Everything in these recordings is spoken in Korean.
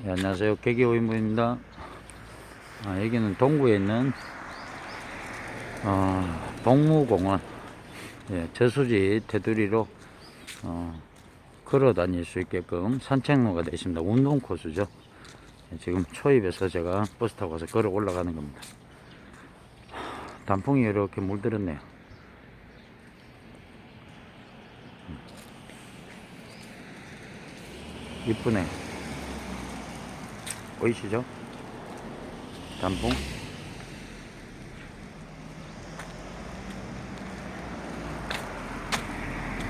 네, 안녕하세요. 개기오인부입니다. 아, 여기는 동구에 있는 어, 동무공원 예, 저수지 테두리로 어, 걸어 다닐 수 있게끔 산책로가 되어 있습니다. 운동 코스죠. 예, 지금 초입에서 제가 버스 타고 가서 걸어 올라가는 겁니다. 하, 단풍이 이렇게 물들었네요. 음. 이쁘네. 보이시죠? 단풍.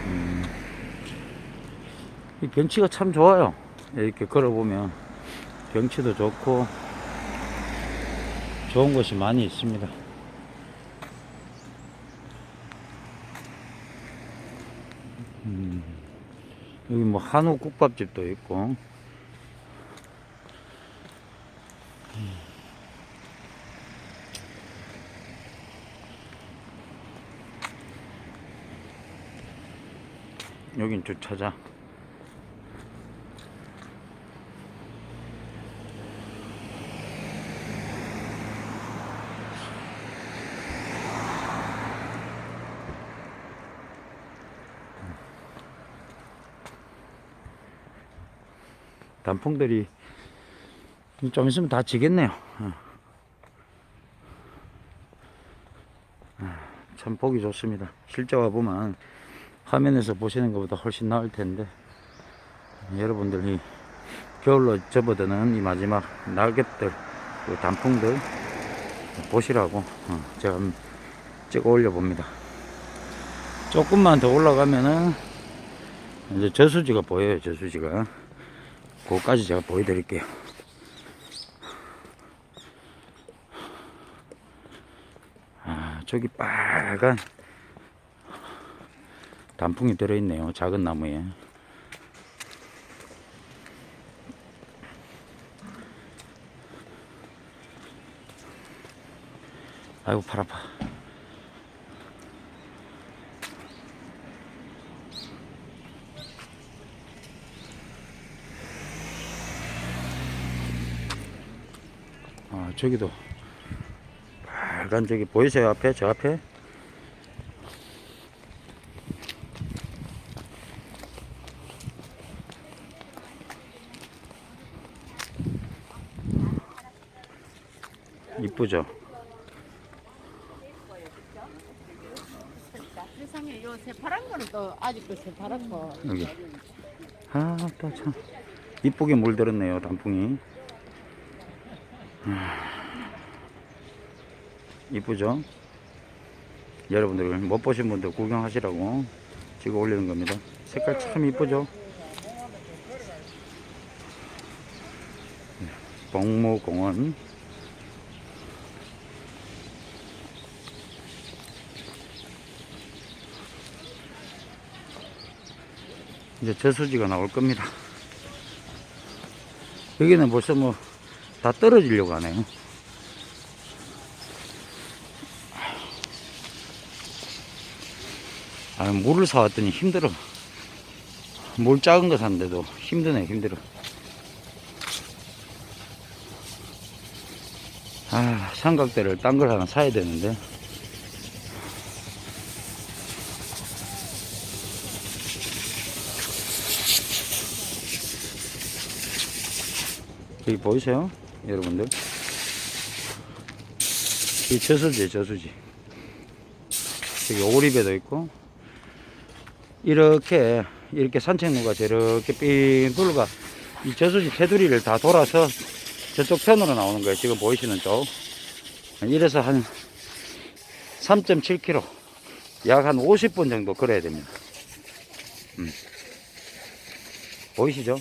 음, 이 경치가 참 좋아요. 이렇게 걸어보면 경치도 좋고 좋은 곳이 많이 있습니다. 음, 여기 뭐 한우 국밥집도 있고 여긴 주차장. 단풍들이 좀 있으면 다 지겠네요. 어. 아, 참 보기 좋습니다. 실제 와보면 화면에서 보시는 것보다 훨씬 나을 텐데 여러분들이 겨울로 접어드는 이 마지막 낙엽들 그 단풍들 보시라고 어, 제가 찍어 올려 봅니다 조금만 더 올라가면은 이제 저수지가 보여요 저수지가 그거까지 제가 보여드릴게요 아 저기 빨간 단풍이 들어있네요. 작은 나무에. 아이고, 팔 아파. 아, 저기도 빨간 저기 보이세요? 앞에? 저 앞에? 이쁘죠? 세상에 요 새파란 거는 또 아직도 새파란 거. 여기. 아, 또 참. 이쁘게 물들었네요, 단풍이. 아, 이쁘죠? 여러분들 못 보신 분들 구경하시라고 찍어 올리는 겁니다. 색깔 참 이쁘죠? 네, 복무공원. 이제 저수지가 나올 겁니다. 여기는 벌써 뭐 다 떨어지려고 하네요. 아, 물을 사왔더니 힘들어. 물 작은 거 샀는데도 힘드네, 힘들어. 아, 삼각대를 딴 걸 하나 사야 되는데. 여기 보이세요? 여러분들. 이 저수지에 저수지. 여기 오리배도 있고, 이렇게, 이렇게 산책로가 저렇게 삥 둘러가, 이 저수지 테두리를 다 돌아서 저쪽 편으로 나오는 거예요. 지금 보이시는 쪽. 이래서 한 3.7km, 약 한 50분 정도 걸어야 됩니다. 음. 보이시죠?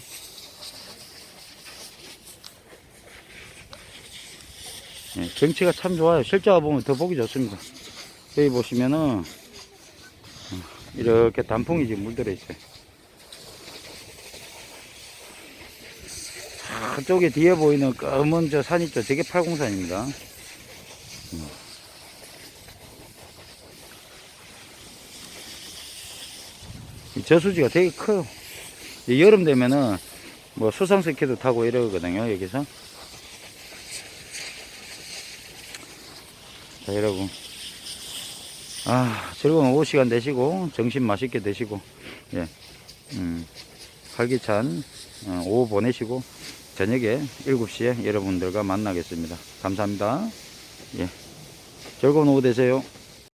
예, 경치가 참 좋아요. 실제 와보면 더 보기 좋습니다. 여기 보시면은, 어, 이렇게 단풍이 지금 물들어 있어요. 저쪽에 뒤에 보이는 검은 저 산 있죠? 저게 팔공산입니다. 음. 이 저수지가 되게 커요. 이 여름 되면은 뭐 수상 스키도 타고 이러거든요 여기서 자 여러분 아 즐거운 오후 시간 되시고 점심 맛있게 드시고 예 음, 활기찬 어, 오후 보내시고 저녁에 7시에 여러분들과 만나겠습니다. 감사합니다. 예. 즐거운 오후 되세요